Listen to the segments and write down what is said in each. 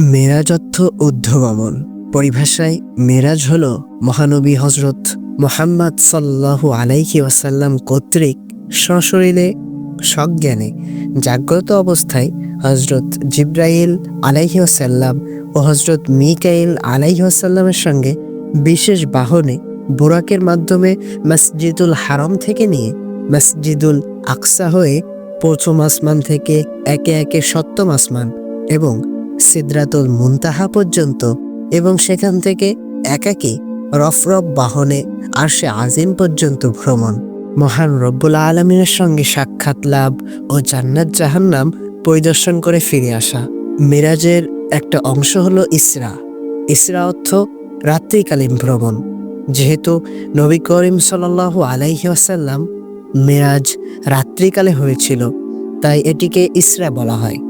মেরাজ অর্থ ঊর্ধ্বগমন। পরিভাষায় মেরাজ হল মহানবী হজরত মোহাম্মদ সাল্লাহু আলাইহি ওয়াসাল্লাম কর্তৃক সশরীরে সজ্ঞানে জাগ্রত অবস্থায় হজরত জিব্রাইল ওয়াসাল্লাম ও হজরত মিকাইল আলাইহি ওয়াসাল্লামের সঙ্গে বিশেষ বাহনে বোরাকের মাধ্যমে মসজিদুল হারম থেকে নিয়ে মসজিদুল আকসা হয়ে প্রথম আসমান থেকে একে একে সপ্তম আসমান এবং সিদ্রাতুল মুনতাহা পর্যন্ত এবং সেখান থেকে একাকী রফরফ বাহনে আরশে আজিম পর্যন্ত ভ্রমণ। মহান রব্বুল আলমিনের সঙ্গে সাক্ষাৎ লাভ ও জান্নাত জাহান্নাম পরিদর্শন করে ফিরে আসা। মিরাজের একটা অংশ হলো ইসরা। ইসরা অর্থ রাত্রিকালীন ভ্রমণ। যেহেতু নবী করিম সাল্লাহ আলাইহি আসাল্লাম মেরাজ রাত্রিকালে হয়েছিল, তাই এটিকে ইসরা বলা হয়।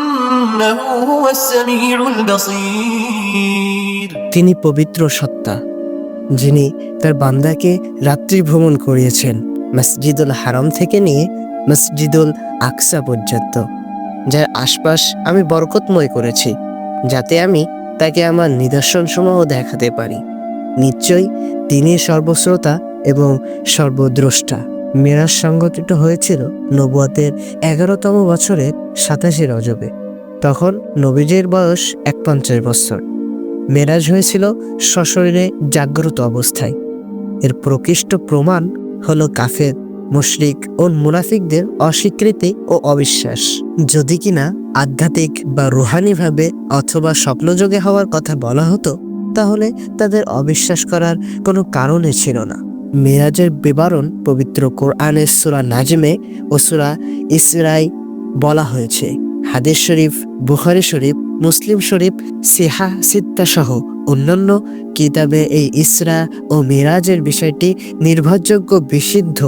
তিনি পবিত্র সত্তা, যিনি তার বান্দাকে রাত্রি ভ্রমণ করিয়েছেন মসজিদুল হারাম থেকে নিয়ে মসজিদুল আকসা পর্যন্ত, যার আশপাশ আমি বরকতময় করেছি, যাতে আমি তাকে আমার নিদর্শনসমূহ দেখাতে পারি। নিশ্চয়ই তিনি সর্বশ্রোতা এবং সর্বদ্রষ্টা। মেরাজ সংগঠিত হয়েছিল নবুয়াতের এগারোতম বছরের সাতাশে রজবে। তখন নবীজের বয়স এক পঞ্চাশ বছর। মেরাজ হয়েছিল সশরীরে জাগ্রত অবস্থায়। এর প্রকৃষ্ট প্রমাণ হলো কাফের, মুশরিক ও মুনাফিকদের অস্বীকৃতি ও অবিশ্বাস। যদি কিনা আধ্যাত্মিক বা রুহানিভাবে অথবা স্বপ্নযোগে হওয়ার কথা বলা হতো, তাহলে তাদের অবিশ্বাস করার কোনো কারণে ছিল না। মেরাজের বিবরণ পবিত্র কোরআনের সুরা নাজমে ও সুরা ইসরাই বলা হয়েছে। হাদিস শরীফ, বুখারি শরীফ, মুসলিম শরীফ, সিহা, সিত্তা সহ অন্যান্য কিতাবে এই ইসরা ও মিরাজের বিষয়টি নির্ভরযোগ্য বিশুদ্ধ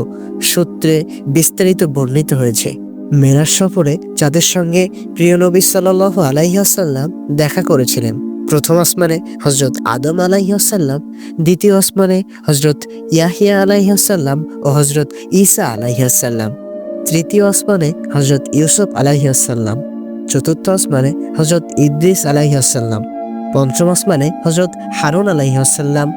সূত্রে বিস্তারিত বর্ণিত হয়েছে। মেরাজ সফরে যাদের সঙ্গে প্রিয় নবী সাল্লাহ আলাইহাসাল্লাম দেখা করেছিলেন। প্রথম আসমানে হজরত আদম আলাইহাসাল্লাম দ্বিতীয় আসমানে হজরত ইয়াহিয়া আলাইহাসাল্লাম ও হজরত ঈসা আলাইহাসাল্লাম তৃতীয় আসমানে হজরত ইউসুফ আলাইহাসাল্লাম চতুর্থ আসমানে হজরত ইদ্রিস আলাইহাসাল্লাম পঞ্চম আসমানে হজরত হারুন আলাইহাসাল্লাম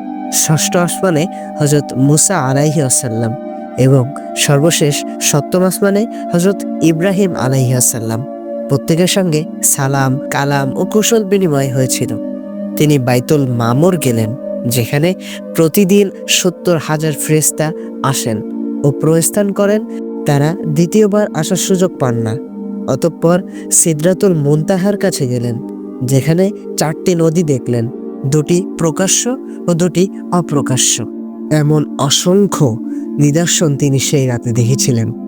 ষষ্ঠ আসমানে হজরত মুসা আলাইহাসাল্লাম এবং সর্বশেষ সপ্তম আসমানে হজরত ইব্রাহিম আলাইহাসাল্লাম প্রত্যেকের সঙ্গে সালাম, কালাম ও কুশল বিনিময় হয়েছিল। তিনি বাইতুল মামুর গেলেন, যেখানে প্রতিদিন সত্তর হাজার ফ্রেস্তা আসেন ও প্রস্থান করেন। তারা দ্বিতীয়বার আসার সুযোগ পান না। অতঃপর সিদ্রাতুল মুনতাহার কাছে গেলেন, যেখানে চারটি নদী দেখলেন, দুটি প্রকাশ্য ও দুটি অপ্রকাশ্য। এমন অসংখ্য নিদর্শন তিনি সেই রাতে দেখেছিলেন।